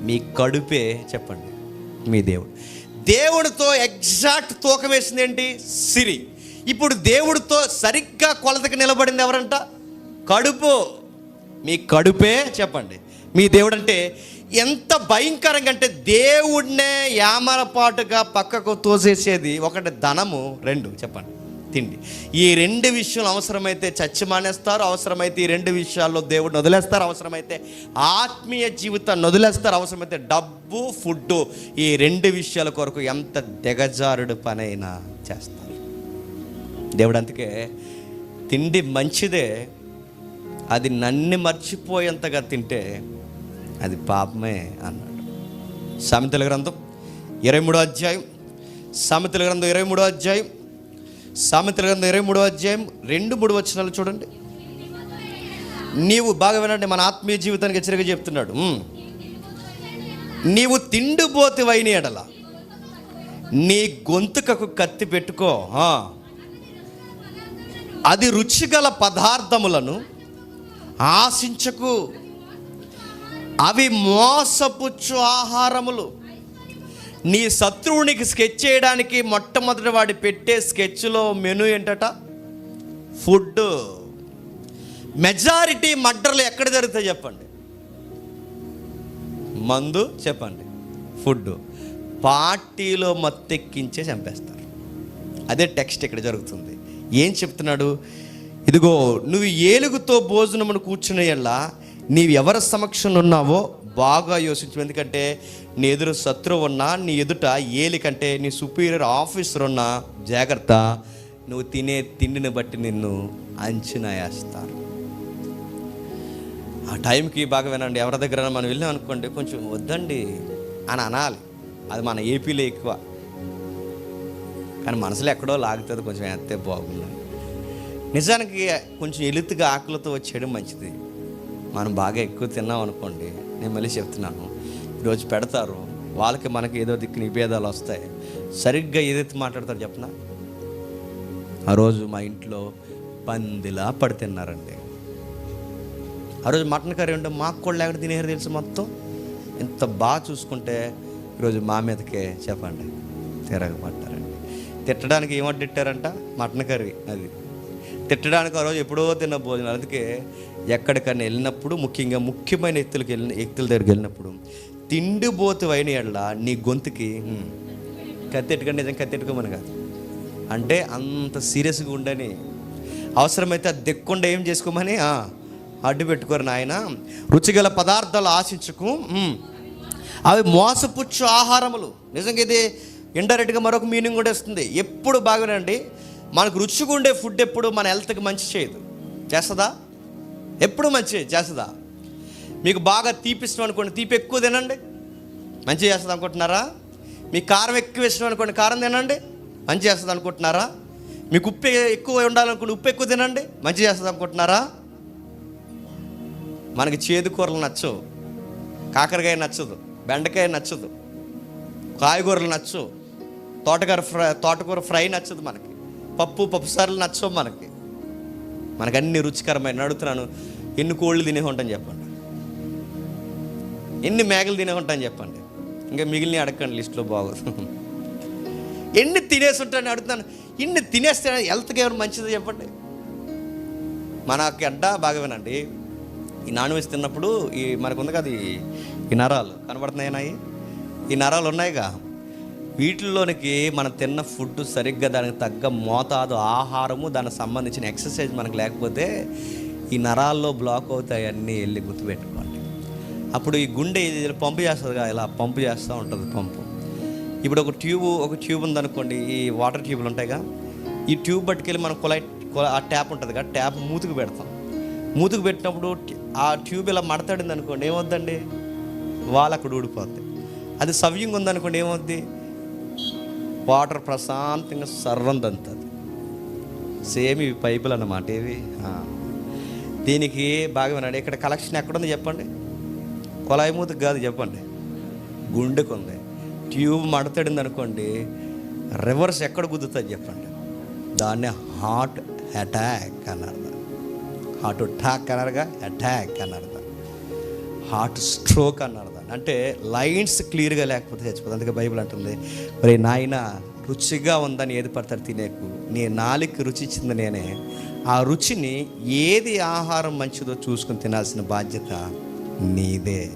మీ కడుపే చెప్పండి. మీ దేవుడు. దేవుడితో ఎగ్జాక్ట్ తూకం వేసింది ఏంటి? సిరి. ఇప్పుడు దేవుడితో సరిగ్గా కొలతకి నిలబడింది ఎవరంట? కడుపు. మీ కడుపే చెప్పండి. మీ దేవుడు అంటే ఎంత భయంకరంగా అంటే దేవుడినే యామరపాటుగా పక్కకు తోసేసేది ఒకటి ధనము రెండు చెప్పండి. తిండి. ఈ రెండు విషయాలు అవసరమైతే చచ్చి మానేస్తారు అవసరమైతే ఈ రెండు విషయాల్లో దేవుడిని వదిలేస్తారు అవసరమైతే ఆత్మీయ జీవితాన్ని వదిలేస్తారు అవసరమైతే డబ్బు ఫుడ్ ఈ రెండు విషయాల కొరకు ఎంత దిగజారుడు పనైనా చేస్తారు. దేవుడు అందుకే తిండి మంచిదే అది నన్ను మర్చిపోయేంతగా తింటే అది పాపమే అన్నాడు. సామెతల గ్రంథం ఇరవై మూడో అధ్యాయం సామెతల గ్రంథం ఇరవై మూడో అధ్యాయం సామెతల గ్రంథం ఇరవై మూడో అధ్యాయం రెండు మూడు వచ్చినాలు చూడండి. నీవు బాగా వినండి మన ఆత్మీయ జీవితానికి హెచ్చరిక చెప్తున్నాడు. నీవు తిండిపోతివైన ఎడల. నీ గొంతుకకు కత్తి పెట్టుకో. అది రుచిగల పదార్థములను ఆశించకు. అవి మోసపుచ్చు ఆహారములు. నీ శత్రువునికి స్కెచ్ చేయడానికి మొట్టమొదటి వాడి పెట్టే స్కెచ్లో మెను ఏంటట? ఫుడ్ మెజారిటీ మర్డర్లు ఎక్కడ జరుగుతాయి చెప్పండి? మందు చెప్పండి. ఫుడ్ పార్టీలో మత్తెక్కించే చంపేస్తారు. అదే టెక్స్ట్ ఇక్కడ జరుగుతుంది. ఏం చెప్తున్నాడు? ఇదిగో నువ్వు ఏలుగుతో భోజనమును కూర్చునే ఎల్లా నీవు ఎవరి సమక్షంలో ఉన్నావో బాగా యోచించు. ఎందుకంటే నీ ఎదురు శత్రువు ఉన్నా నీ ఎదుట ఏలి కంటే నీ సుపీరియర్ ఆఫీసర్ ఉన్నా జాగ్రత్త. నువ్వు తినే తిండిని బట్టి నిన్ను అంచనా వేస్తారు. ఆ టైంకి బాగా వినండి ఎవరి దగ్గర మనం వెళ్ళాం అనుకోండి కొంచెం వద్దండి అని అనాలి. అది మన ఏపీలో ఎక్కువ. కానీ మనసులో ఎక్కడో లాగుతుంది కొంచెం ఎత్తే బాగుంది నిజానికి కొంచెం ఎలుతుగా ఆకులతో వచ్చేయడం మంచిది. మనం బాగా ఎక్కువ తిన్నాం అనుకోండి నేను మళ్ళీ చెప్తున్నాను. ఈరోజు పెడతారు. వాళ్ళకి మనకి ఏదో దిక్కు నిభేదాలు వస్తాయి. సరిగ్గా ఏదైతే మాట్లాడతారు చెప్పనా? ఆ రోజు మా ఇంట్లో పందిలా పడుతున్నారండి ఆ రోజు మటన్ కర్రీ ఉంటే మాకు కూడా లేకుండా తినేరు తెలుసు మొత్తం. ఎంత బాగా చూసుకుంటే ఈరోజు మా మీదకే చెప్పండి. తిరగబట్టారండి తిట్టడానికి ఏమంటారంట మటన్ కర్రీ అది. తిట్టడానికి ఆ రోజు ఎప్పుడో తిన్న భోజనం అందుకే ఎక్కడికైనా వెళ్ళినప్పుడు ముఖ్యంగా ముఖ్యమైన వ్యక్తులకు వెళ్ళిన ఎత్తుల దగ్గరికి వెళ్ళినప్పుడు తిండిపోతు అయిన ఎడల నీ గొంతుకి "హ్మ్, కత్తెట్టుకొని నిజం కత్తెట్టుకోమని కాదు. అంటే అంత సీరియస్గా ఉండని అవసరమైతే అది దిక్కుండా ఏం చేసుకోమని అడ్డు పెట్టుకోరు నాయన. రుచిగల పదార్థాలు ఆశించుకు అవి మోసపుచ్చు ఆహారములు. నిజంగా ఇది ఇండైరెక్ట్గా మరొక మీనింగ్ కూడా వస్తుంది. ఎప్పుడు బాగానండి మనకు రుచిగా ఉండే ఫుడ్ ఎప్పుడు మన హెల్త్కి మంచి చేయదు. చేస్తుందా? ఎప్పుడు మంచి చేస్తుందా? మీకు బాగా తీపిస్తాం అనుకోండి తీపి ఎక్కువ తినండి. మంచి చేస్తుంది అనుకుంటున్నారా? మీ కారం ఎక్కువ ఇష్టం అనుకోండి కారం తినండి. మంచి చేస్తుంది అనుకుంటున్నారా? మీకు ఉప్పు ఎక్కువ ఉండాలనుకుంటే ఉప్పు ఎక్కువ తినండి. మంచి చేస్తుంది అనుకుంటున్నారా? మనకి చేదు కూరలు నచ్చవు. కాకరకాయ నచ్చదు బెండకాయ నచ్చదు కాయగూరలు నచ్చవు తోటకూర ఫ్రై తోటకూర ఫ్రై నచ్చదు మనకి. పప్పు పప్పుసార్లు నచ్చవు మనకి. మనకు అన్ని రుచికరమైన అడుగుతున్నాను. ఎన్ని కోళ్ళు తినే ఉంటాం చెప్పండి. ఎన్ని మేకలు తినే ఉంటాను చెప్పండి. ఇంకా మిగిలిన అడగండి లిస్ట్లో బాగోదు ఎన్ని తినేసి ఉంటాను అడుగుతున్నాను. ఇన్ని తినేస్తే హెల్త్కి ఏమైనా మంచిది చెప్పండి. మనకి అడ్డ బాగా వినండి ఈ నాన్ వెజ్ తిన్నప్పుడు ఈ మనకు ఉంది కదా ఈ- ఈ నరాలు కనబడుతున్నాయి నాయి ఈ నరాలు ఉన్నాయిగా. వీటిల్లోనికి మనం తిన్న ఫుడ్ సరిగ్గా దానికి తగ్గ మోతాదు ఆహారము దానికి సంబంధించిన ఎక్సర్సైజ్ మనకు లేకపోతే ఈ నరాల్లో బ్లాక్ అవుతాయి అన్నీ వెళ్ళి గుర్తుపెట్టుకోండి. అప్పుడు ఈ గుండె ఇది పంపు చేస్తుందిగా ఇలా పంపు చేస్తూ ఉంటుంది పంపు. ఇప్పుడు ఒక ట్యూబ్ ఒక ట్యూబ్ ఉందనుకోండి ఈ వాటర్ ట్యూబ్లు ఉంటాయిగా ఈ ట్యూబ్ పట్టుకెళ్ళి మనం కుళాయి ఆ ట్యాప్ ఉంటుంది కదా ట్యాప్ మూతుకు పెడతాం. మూతుకు పెట్టినప్పుడు ఆ ట్యూబ్ ఇలా మడతాడింది అనుకోండి ఏమొద్దండి వాళ్ళు అక్కడ ఊడిపోద్ది. అది సవ్యంగా ఉందనుకోండి ఏమవుద్ది? వాటర్ ప్రశాంతంగా సర్వం దంతది సేమ్ ఇవి పైపులు అన్నమాట ఇవి దీనికి బాగా వినండి ఇక్కడ కలెక్షన్ ఎక్కడుంది చెప్పండి? కొలాయి మూతకు కాదు చెప్పండి. గుండెకు ఉంది ట్యూబ్ మడతడింది అనుకోండి రివర్స్ ఎక్కడ గుద్దుతుంది చెప్పండి. దాన్ని హార్ట్ అటాక్ అన్నారు హార్ట్ అటాక్ అన్నారుగా అటాక్ అన్నారు అర్థం హార్ట్ స్ట్రోక్ అన్నారు అర్థం అంటే లైన్స్ క్లియర్గా లేకపోతే చచ్చిపోతుంది అందుకే బైబిల్ అంటుంది మరి నాయన రుచిగా ఉందని ఏది పడతారు తినేకు నీ నాలికి రుచి ఇచ్చింది నేనే. ఆ రుచిని ఏది ఆహారం మంచిదో చూసుకొని తినాల్సిన బాధ్యత నీదే.